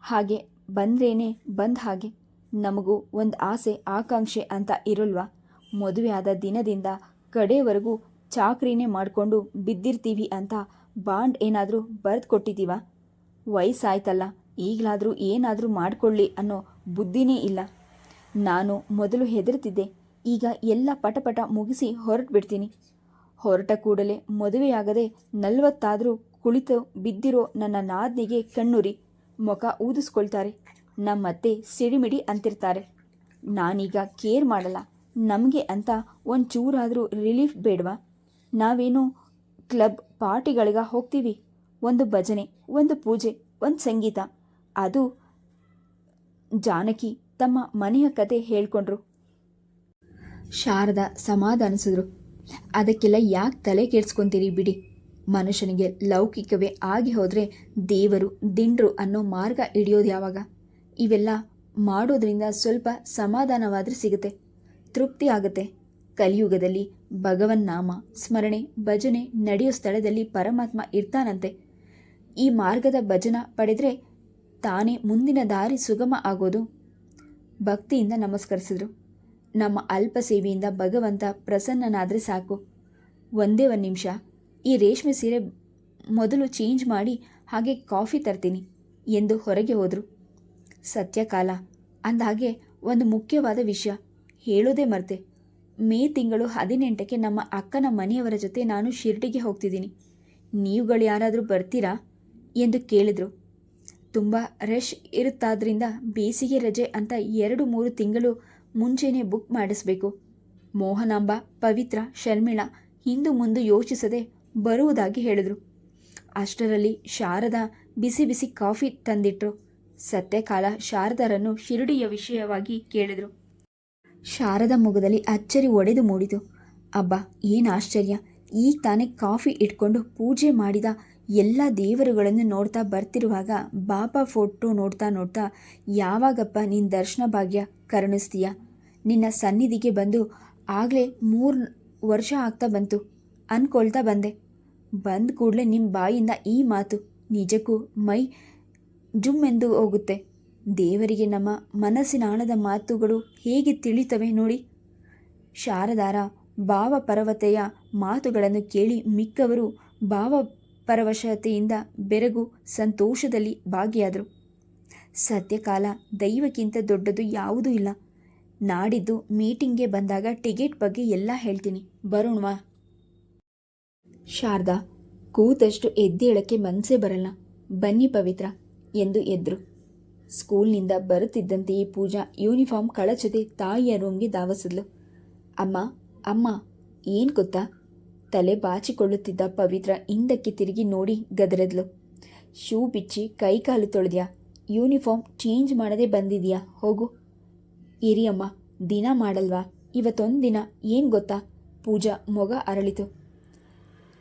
ಹಾಗೆ ಬಂದ್ರೇನೆ ಬಂದ ಹಾಗೆ. ನಮಗೂ ಒಂದು ಆಸೆ, ಆಕಾಂಕ್ಷೆ ಅಂತ ಇರಲ್ವಾ? ಮದುವೆಯಾದ ದಿನದಿಂದ ಕಡೆಯವರೆಗೂ ಚಾಕ್ರಿನೇ ಮಾಡಿಕೊಂಡು ಬಿದ್ದಿರ್ತೀವಿ ಅಂತ ಬಾಂಡ್ ಏನಾದರೂ ಬರೆದು ಕೊಟ್ಟಿದ್ದೀವ ವಯಸ್ಸಾಯ್ತಲ್ಲ, ಈಗಲಾದರೂ ಏನಾದರೂ ಮಾಡಿಕೊಳ್ಳಿ ಅನ್ನೋ ಬುದ್ಧಿನೇ ಇಲ್ಲ. ನಾನು ಮೊದಲು ಹೆದರ್ತಿದ್ದೆ, ಈಗ ಎಲ್ಲ ಪಟಪಟ ಮುಗಿಸಿ ಹೊರಟು ಬಿಡ್ತೀನಿ ಹೊರಟ ಕೂಡಲೇ ಮದುವೆಯಾಗದೆ ನಲವತ್ತಾದರೂ ಕುಳಿತು ಬಿದ್ದಿರೋ ನನ್ನ ನಾದ್ನಿಗೆ ಕಣ್ಣುರಿ, ಮುಖ ಊದಿಸ್ಕೊಳ್ತಾರೆ, ನಮ್ಮತ್ತೆ ಸಿಡಿಮಿಡಿ ಅಂತಿರ್ತಾರೆ. ನಾನೀಗ ಕೇರ್ ಮಾಡಲ್ಲ, ನಮಗೆ ಅಂತ ಒಂದು ಚೂರಾದರೂ ರಿಲೀಫ್ ಬೇಡವಾ? ನಾವೇನು ಕ್ಲಬ್ ಪಾರ್ಟಿಗಳಿಗೆ ಹೋಗ್ತೀವಿ? ಒಂದು ಭಜನೆ, ಒಂದು ಪೂಜೆ, ಒಂದು ಸಂಗೀತ. ಅದು ಜಾನಕಿ ತಮ್ಮ ಮನೆಯ ಕತೆ ಹೇಳ್ಕೊಂಡ್ರು. ಶಾರದಾ ಸಮಾಧಾನಿಸಿದ್ರು ಅದಕ್ಕೆಲ್ಲ ಯಾಕೆ ತಲೆ ಕೆಡಿಸ್ಕೊಂತೀರಿ ಬಿಡಿ? ಮನುಷ್ಯನಿಗೆ ಲೌಕಿಕವೇ ಆಗಿ ಹೋದರೆ ದೇವರು ದಿಂಡ್ರು ಅನ್ನೋ ಮಾರ್ಗ ಹಿಡಿಯೋದು ಯಾವಾಗ? ಇವೆಲ್ಲ ಮಾಡೋದ್ರಿಂದ ಸ್ವಲ್ಪ ಸಮಾಧಾನವಾದರೆ ಸಿಗುತ್ತೆ, ತೃಪ್ತಿ ಆಗುತ್ತೆ. ಕಲಿಯುಗದಲ್ಲಿ ಭಗವನ್ ನಾಮ ಸ್ಮರಣೆ, ಭಜನೆ ನಡೆಯೋ ಸ್ಥಳದಲ್ಲಿ ಪರಮಾತ್ಮ ಇರ್ತಾನಂತೆ. ಈ ಮಾರ್ಗದ ಭಜನ ಪಡೆದರೆ ತಾನೇ ಮುಂದಿನ ದಾರಿ ಸುಗಮ ಆಗೋದು. ಭಕ್ತಿಯಿಂದ ನಮಸ್ಕರಿಸಿದರು. ನಮ್ಮ ಅಲ್ಪ ಸೇವೆಯಿಂದ ಭಗವಂತ ಪ್ರಸನ್ನನಾದರೆ ಸಾಕು. ಒಂದೇ ಒಂದು ನಿಮಿಷ. ಈ ರೇಷ್ಮೆ ಸೀರೆ ಮೊದಲು ಚೇಂಜ್ ಮಾಡಿ ಹಾಗೆ ಕಾಫಿ ತರ್ತೀನಿ ಎಂದು ಹೊರಗೆ ಹೋದರು. ಸತ್ಯಕಾಲ ಅಂದಹಾಗೆ ಒಂದು ಮುಖ್ಯವಾದ ವಿಷಯ. ಹೇಳೋದೇ ಮರ್ತೆ. ಮೇ ತಿಂಗಳು ಹದಿನೆಂಟಕ್ಕೆ ನಮ್ಮ ಅಕ್ಕನ ಮನೆಯವರ ಜೊತೆ ನಾನು ಶಿರ್ಡಿಗೆ ಹೋಗ್ತಿದ್ದೀನಿ. ನೀವುಗಳು ಯಾರಾದರೂ ಬರ್ತೀರಾ? ಎಂದು ಕೇಳಿದರು. ತುಂಬ ರಶ್ ಇರುತ್ತಾದ್ರಿಂದ ಬೇಸಿಗೆ ರಜೆ ಅಂತ ಎರಡು ಮೂರು ತಿಂಗಳು ಮುಂಚೆನೇ ಬುಕ್ ಮಾಡಿಸ್ಬೇಕು. ಮೋಹನಾಂಬ, ಪವಿತ್ರ, ಶರ್ಮಿಳಾ ಹಿಂದು ಮುಂದೆ ಯೋಚಿಸದೆ ಬರುವುದಾಗಿ ಹೇಳಿದರು. ಅಷ್ಟರಲ್ಲಿ ಶಾರದಾ ಬಿಸಿ ಬಿಸಿ ಕಾಫಿ ತಂದಿಟ್ರು. ಸತ್ಯಕಾಲ ಶಾರದರನ್ನು ಶಿರಡಿಯ ವಿಷಯವಾಗಿ ಕೇಳಿದರು. ಶಾರದ ಮುಖದಲ್ಲಿ ಅಚ್ಚರಿ ಒಡೆದು ಮೂಡಿತು. ಅಬ್ಬ, ಏನು ಆಶ್ಚರ್ಯ. ಈಗ ತಾನೇ ಕಾಫಿ ಇಟ್ಕೊಂಡು ಪೂಜೆ ಮಾಡಿದ ಎಲ್ಲ ದೇವರುಗಳನ್ನು ನೋಡ್ತಾ ಬರ್ತಿರುವಾಗ ಬಾಬಾ ಫೋಟೋ ನೋಡ್ತಾ ನೋಡ್ತಾ, ಯಾವಾಗಪ್ಪ ನಿನ್ನ ದರ್ಶನ ಭಾಗ್ಯ ಕರುಣಿಸ್ತೀಯ? ನಿನ್ನ ಸನ್ನಿಧಿಗೆ ಬಂದು ಆಗಲೇ ಮೂರು ವರ್ಷ ಆಗ್ತಾ ಬಂತು. ಅನ್ಕೊಳ್ತಾ ಬಂದೆ. ಬಂದ ಕೂಡಲೇ ನಿಮ್ಮ ಬಾಯಿಂದ ಈ ಮಾತು ನಿಜಕ್ಕೂ ಮೈ ಜುಮ್ಮೆಂದು ಹೋಗುತ್ತೆ. ದೇವರಿಗೆ ನಮ್ಮ ಮನಸ್ಸಿನ ಆಳದ ಮಾತುಗಳು ಹೇಗೆ ತಿಳಿತವೆ ನೋಡಿ? ಶಾರದಾರ ಭಾವಪರವತೆಯ ಮಾತುಗಳನ್ನು ಕೇಳಿ ಮಿಕ್ಕವರು ಭಾವಪರವಶತೆಯಿಂದ ಬೆರಗು ಸಂತೋಷದಲ್ಲಿ ಭಾಗಿಯಾದರು. ಸದ್ಯಕಾಲ ದೈವಕ್ಕಿಂತ ದೊಡ್ಡದು ಯಾವುದೂ ಇಲ್ಲ. ನಾಡಿದ್ದು ಮೀಟಿಂಗ್ಗೆ ಬಂದಾಗ ಟಿಕೆಟ್ ಬಗ್ಗೆ ಎಲ್ಲ ಹೇಳ್ತೀನಿ. ಬರೋಣವಾ ಶಾರದಾ, ಕೂತಷ್ಟು ಎದ್ದೇಳಕ್ಕೆ ಮನಸ್ಸೇ ಬರಲ್ಲ. ಬನ್ನಿ ಪವಿತ್ರ, ಎಂದು ಎದ್ರು. ಸ್ಕೂಲ್ನಿಂದ ಬರುತ್ತಿದ್ದಂತೆಯೇ ಪೂಜಾ ಯೂನಿಫಾರ್ಮ್ ಕಳಚದೆ ತಾಯಿಯ ರೂಮ್ಗೆ ಧಾವಿಸಿದ್ಲು. ಅಮ್ಮ ಅಮ್ಮ, ಏನು ಗೊತ್ತಾ ತಲೆ ಬಾಚಿಕೊಳ್ಳುತ್ತಿದ್ದ ಪವಿತ್ರ ಹಿಂದಕ್ಕೆ ತಿರುಗಿ ನೋಡಿ ಗದರದ್ಲು. ಶೂ ಬಿಚ್ಚಿ ಕೈಕಾಲು ತೊಳೆದ್ಯಾ? ಯೂನಿಫಾರ್ಮ್ ಚೇಂಜ್ ಮಾಡದೆ ಬಂದಿದ್ಯಾ? ಹೋಗು. ಇರಿ ಅಮ್ಮ ದಿನ ಮಾಡಲ್ವಾ? ಇವತ್ತೊಂದು ದಿನ, ಏನು ಗೊತ್ತಾ ಪೂಜಾ ಮೊಗ ಅರಳಿತು.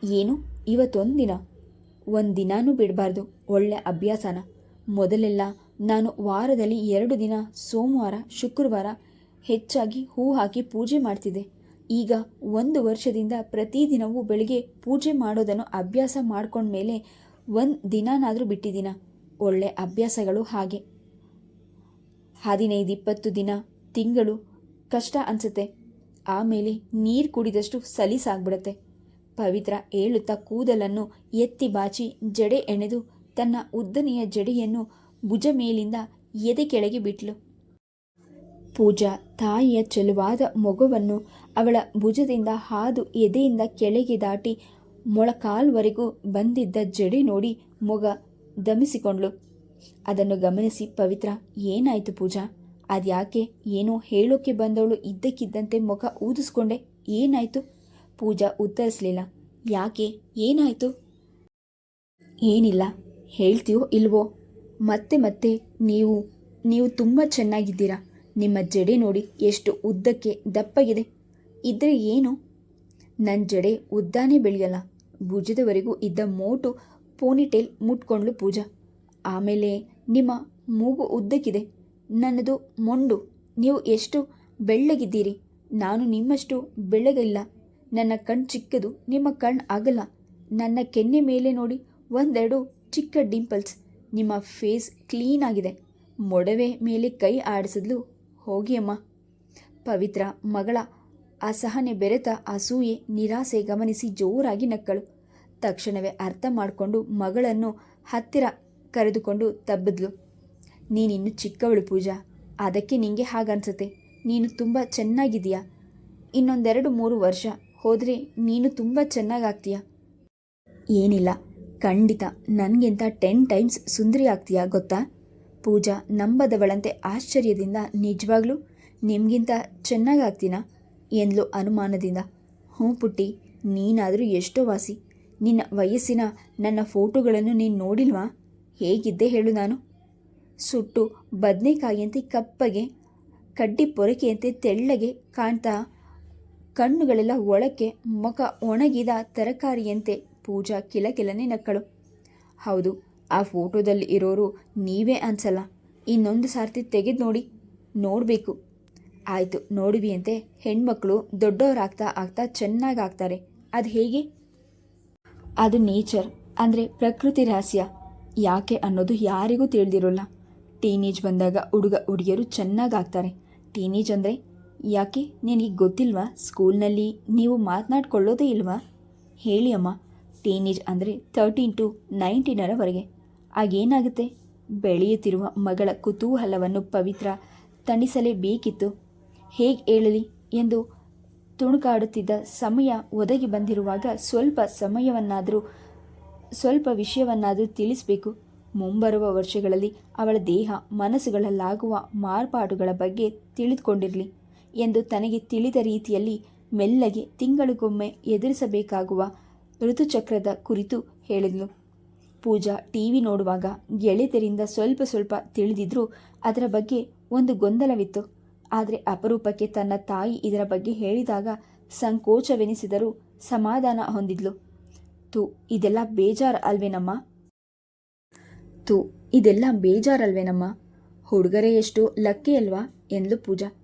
ಏನು? ಇವತ್ತೊಂದು ದಿನ? ಒಂದು ದಿನಾನೂ ಬಿಡಬಾರ್ದು. ಒಳ್ಳೆ ಅಭ್ಯಾಸನ. ಮೊದಲೆಲ್ಲ ನಾನು ವಾರದಲ್ಲಿ ಎರಡು ದಿನ ಸೋಮವಾರ, ಶುಕ್ರವಾರ ಹೆಚ್ಚಾಗಿ ಹೂ ಹಾಕಿ ಪೂಜೆ ಮಾಡ್ತಿದ್ದೆ. ಈಗ ಒಂದು ವರ್ಷದಿಂದ ಪ್ರತಿದಿನವೂ ಬೆಳಿಗ್ಗೆ ಪೂಜೆ ಮಾಡೋದನ್ನು ಅಭ್ಯಾಸ ಮಾಡ್ಕೊಂಡ್ಮೇಲೆ ಒಂದು ದಿನನಾದರೂ ಬಿಟ್ಟಿದ್ದೀನ. ಒಳ್ಳೆ ಅಭ್ಯಾಸಗಳು ಹಾಗೆ. ಹದಿನೈದು, ಇಪ್ಪತ್ತು ದಿನ, ತಿಂಗಳು ಕಷ್ಟ ಅನಿಸುತ್ತೆ. ಆಮೇಲೆ ನೀರು ಕುಡಿದಷ್ಟು ಸಲೀಸಾಗ್ಬಿಡತ್ತೆ ಪವಿತ್ರ ಏಳುತ್ತಾ ಕೂದಲನ್ನು ಎತ್ತಿ ಬಾಚಿ ಜಡೆ ಎಣೆದು ತನ್ನ ಉದ್ದನೆಯ ಜಡೆಯನ್ನು ಭುಜ ಮೇಲಿಂದ ಎದೆ ಕೆಳಗೆ ಬಿಟ್ಲು. ಪೂಜಾ ತಾಯಿಯ ಚೆಲುವಾದ ಮೊಗವನ್ನು ಅವಳ ಭುಜದಿಂದ ಹಾದು ಎದೆಯಿಂದ ಕೆಳಗೆ ದಾಟಿ ಮೊಳಕಾಲ್ವರೆಗೂ ಬಂದಿದ್ದ ಜಡೆ ನೋಡಿ ಮೊಗ ದಮಿಸಿಕೊಂಡ್ಳು. ಅದನ್ನು ಗಮನಿಸಿ ಪವಿತ್ರ, ಏನಾಯಿತು ಪೂಜಾ? ಅದ್ಯಾಕೆ ಏನೋ ಹೇಳೋಕೆ ಬಂದವಳು ಇದ್ದಕ್ಕಿದ್ದಂತೆ ಮುಖ ಊದಿಸ್ಕೊಂಡೆ, ಏನಾಯಿತು? ಪೂಜಾ ಉತ್ತರಿಸಲಿಲ್ಲ. ಯಾಕೆ, ಏನಾಯಿತು? ಏನಿಲ್ಲ, ಹೇಳ್ತೀಯೋ ಇಲ್ವೋ? ಮತ್ತೆ ಮತ್ತೆ ನೀವು ನೀವು ತುಂಬ ಚೆನ್ನಾಗಿದ್ದೀರಾ. ನಿಮ್ಮ ಜಡೆ ನೋಡಿ ಎಷ್ಟು ಉದ್ದಕ್ಕೆ ದಪ್ಪಗಿದೆ. ಇದ್ರೆ ಏನು? ನನ್ನ ಜಡೆ ಉದ್ದಾನೇ ಬೆಳೆಯಲ್ಲ. ಭುಜದವರೆಗೂ ಇದ್ದ ಮೋಟು ಪೋನಿಟೇಲ್ ಮುಟ್ಕೊಂಡ್ಲು ಪೂಜಾ. ಆಮೇಲೆ ನಿಮ್ಮ ಮೂಗು ಉದ್ದಕ್ಕಿದೆ. ನನ್ನದು ಮೊಂಡು. ನೀವು ಎಷ್ಟು ಬೆಳ್ಳಗಿದ್ದೀರಿ? ನಾನು ನಿಮ್ಮಷ್ಟು ಬೆಳ್ಳಗಿಲ್ಲ. ನನ್ನ ಕಣ್ಣು ಚಿಕ್ಕದು, ನಿಮ್ಮ ಕಣ್ಣು ಆಗಲ್ಲ ನನ್ನ ಕೆನ್ನೆ ಮೇಲೆ ನೋಡಿ ಒಂದೆರಡು ಚಿಕ್ಕ ಡಿಂಪಲ್ಸ್ ನಿಮ್ಮ ಫೇಸ್ ಕ್ಲೀನ್ ಆಗಿದೆ. ಮೊಡವೆ ಮೇಲೆ ಕೈ ಆಡಿಸಿದ್ಲು. ಹೋಗಿ ಅಮ್ಮ. ಪವಿತ್ರ ಮಗಳ ಅಸಹನೆ ಬೆರೆತ ಅಸೂಯೆ, ನಿರಾಸೆ ಗಮನಿಸಿ ಜೋರಾಗಿ ನಕ್ಕಳು. ತಕ್ಷಣವೇ ಅರ್ಥ ಮಾಡಿಕೊಂಡು ಮಗಳನ್ನು ಹತ್ತಿರ ಕರೆದುಕೊಂಡು ತಬ್ಬಿದ್ಲು. ನೀನಿನ್ನು ಚಿಕ್ಕವಳು ಪೂಜಾ. ಅದಕ್ಕೆ ನಿಂಗೆ ಹಾಗನ್ಸುತ್ತೆ. ನೀನು ತುಂಬ ಚೆನ್ನಾಗಿದೀಯಾ ಇನ್ನೊಂದೆರಡು ಮೂರು ವರ್ಷ ಹೋದರೆ ನೀನು ತುಂಬ ಚೆನ್ನಾಗಾಗ್ತೀಯ? ಏನಿಲ್ಲ. ಖಂಡಿತ. ನನಗಿಂತ ಟೆನ್ ಟೈಮ್ಸ್ ಸುಂದರಿ ಆಗ್ತೀಯಾ ಗೊತ್ತಾ? ಪೂಜಾ, ನಂಬದವಳಂತೆ ಆಶ್ಚರ್ಯದಿಂದ ನಿಜವಾಗ್ಲೂ, ನಿಮಗಿಂತ ಚೆನ್ನಾಗಾಗ್ತೀನಾ ಎಂದ್ಲು ಅನುಮಾನದಿಂದ. ಹ್ಞೂ ಪುಟ್ಟಿ, ನೀನಾದರೂ ಎಷ್ಟೋ ವಾಸಿ. ನಿನ್ನ ವಯಸ್ಸಿನ ನನ್ನ ಫೋಟೋಗಳನ್ನು ನೀನು ನೋಡಿಲ್ವಾ? ಹೇಗಿದ್ದೆ ಹೇಳು ನಾನು. ಸುಟ್ಟು ಬದನೆಕಾಯಿಯಂತೆ ಕಪ್ಪಗೆ, ಕಡ್ಡಿ ಪೊರಕೆಯಂತೆ ತೆಳ್ಳಗೆ ಕಾಣ್ತಾ, ಕಣ್ಣುಗಳೆಲ್ಲ ಒಳಕ್ಕೆ, ಮುಖ ಒಣಗಿದ ತರಕಾರಿಯಂತೆ ಪೂಜಾ ಕಿಲಕಿಲನೆ ನಕ್ಕಳು. ಹೌದು, ಆ ಫೋಟೋದಲ್ಲಿ ಇರೋರು ನೀವೇ ಅನ್ಸಲ್ಲ. ಇನ್ನೊಂದು ಸಾರ್ತಿ ತೆಗೆದು ನೋಡಿ, ನೋಡಬೇಕು. ಆಯಿತು ನೋಡುವಿಯಂತೆ ಹೆಣ್ಮಕ್ಳು ದೊಡ್ಡವರಾಗ್ತಾ ಆಗ್ತಾ ಚೆನ್ನಾಗಿ ಆಗ್ತಾರೆ ಅದು ಹೇಗೆ? ಅದು ನೇಚರ್, ಅಂದರೆ ಪ್ರಕೃತಿ ರಹಸ್ಯ. ಯಾಕೆ ಅನ್ನೋದು ಯಾರಿಗೂ ತಿಳಿದಿರೋಲ್ಲ. ಟೀನೇಜ್ ಬಂದಾಗ ಹುಡುಗ ಹುಡುಗಿಯರು ಚೆನ್ನಾಗಿ ಆಗ್ತಾರೆ ಟೀನೇಜ್ ಅಂದರೆ ಯಾಕೆ? ನಿನಗೆ ಗೊತ್ತಿಲ್ವಾ? ಸ್ಕೂಲ್ನಲ್ಲಿ ನೀವು ಮಾತನಾಡ್ಕೊಳ್ಳೋದೇ ಇಲ್ವಾ? ಹೇಳಿ ಅಮ್ಮ. ಟೀನೇಜ್ ಅಂದರೆ ತರ್ಟೀನ್ ಟು ನೈನ್ಟೀನರವರೆಗೆ ಆಗೇನಾಗುತ್ತೆ ಬೆಳೆಯುತ್ತಿರುವ ಮಗಳ ಕುತೂಹಲವನ್ನು ಪವಿತ್ರ ತಣಿಸಲೇಬೇಕಿತ್ತು. ಹೇಗೆ ಹೇಳಲಿ ಎಂದು ತುಣುಕಾಡುತ್ತಿದ್ದ ಸಮಯ ಒದಗಿ ಬಂದಿರುವಾಗ ಸ್ವಲ್ಪ ಸಮಯವನ್ನಾದರೂ, ಸ್ವಲ್ಪ ವಿಷಯವನ್ನಾದರೂ ತಿಳಿಸಬೇಕು. ಮುಂಬರುವ ವರ್ಷಗಳಲ್ಲಿ ಅವಳ ದೇಹ, ಮನಸ್ಸುಗಳಲ್ಲಾಗುವ ಮಾರ್ಪಾಡುಗಳ ಬಗ್ಗೆ ತಿಳಿದುಕೊಂಡಿರಲಿ ಎಂದು ತನಗೆ ತಿಳಿದ ರೀತಿಯಲ್ಲಿ ಮೆಲ್ಲಗೆ ತಿಂಗಳಿಗೊಮ್ಮೆ ಎದುರಿಸಬೇಕಾಗುವ ಋತುಚಕ್ರದ ಕುರಿತು ಹೇಳಿದ್ಲು. ಪೂಜಾ ಟಿ ವಿ ನೋಡುವಾಗ ಗೆಳೆತರಿಂದ ಸ್ವಲ್ಪ ಸ್ವಲ್ಪ ತಿಳಿದಿದ್ರೂ ಅದರ ಬಗ್ಗೆ ಒಂದು ಗೊಂದಲವಿತ್ತು. ಆದರೆ ಅಪರೂಪಕ್ಕೆ ತನ್ನ ತಾಯಿ ಇದರ ಬಗ್ಗೆ ಹೇಳಿದಾಗ ಸಂಕೋಚವೆನಿಸಿದರೂ ಸಮಾಧಾನ ಹೊಂದಿದ್ಲು. ತು, ಇದೆಲ್ಲ ಬೇಜಾರು ಅಲ್ವೇನಮ್ಮ? ತು, ಇದೆಲ್ಲ ಬೇಜಾರಲ್ವೇನಮ್ಮ ಹುಡುಗರೇ ಎಷ್ಟು ಲಕ್ಕಿ ಅಲ್ವಾ? ಎಂದ್ಲು ಪೂಜಾ.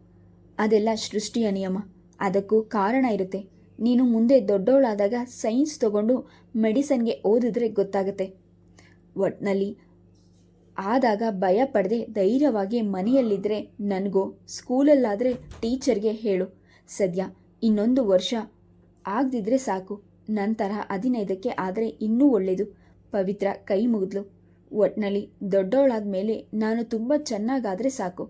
ಅದೆಲ್ಲ ಸೃಷ್ಟಿಯ ನಿಯಮ. ಅದಕ್ಕೂ ಕಾರಣ ಇರುತ್ತೆ. ನೀನು ಮುಂದೆ ದೊಡ್ಡವಳಾದಾಗ ಸೈನ್ಸ್ ತಗೊಂಡು ಮೆಡಿಸನ್ಗೆ ಓದಿದ್ರೆ ಗೊತ್ತಾಗುತ್ತೆ. ಒಟ್ನಲ್ಲಿ ಆದಾಗ ಭಯ ಪಡದೆ ಧೈರ್ಯವಾಗಿ ಮನೆಯಲ್ಲಿದ್ದರೆ ನನಗೋ, ಸ್ಕೂಲಲ್ಲಾದರೆ ಟೀಚರ್ಗೆ ಹೇಳು. ಸದ್ಯ ಇನ್ನೊಂದು ವರ್ಷ ಆಗದಿದ್ರೆ ಸಾಕು. ನಂತರ ಹದಿನೈದಕ್ಕೆ ಆದರೆ ಇನ್ನೂ ಒಳ್ಳೆಯದು ಪವಿತ್ರ ಕೈ ಮುಗಿದ್ಲು. ಒಟ್ನಲ್ಲಿ ದೊಡ್ಡವಳಾದ ಮೇಲೆ ನಾನು ತುಂಬ ಚೆನ್ನಾಗಾದರೆ ಸಾಕು.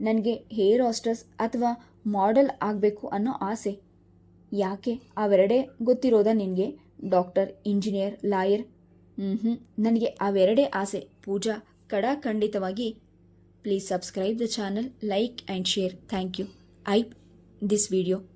ನನಗೆ ಹೇರ್ ಹಾಸ್ಟರ್ಸ್ ಅಥವಾ ಮಾಡೆಲ್ ಆಗಬೇಕು ಅನ್ನೋ ಆಸೆ. ಯಾಕೆ ಅವೆರಡೇ ಗೊತ್ತಿರೋದಾ ನಿನಗೆ? Doctor, engineer, lawyer? ಹ್ಞೂ ನನಗೆ ಅವೆರಡೇ ಆಸೆ. ಪೂಜಾ, ಕಡ ಖಂಡಿತವಾಗಿ. Please subscribe the channel, like and share. Thank you. I this video.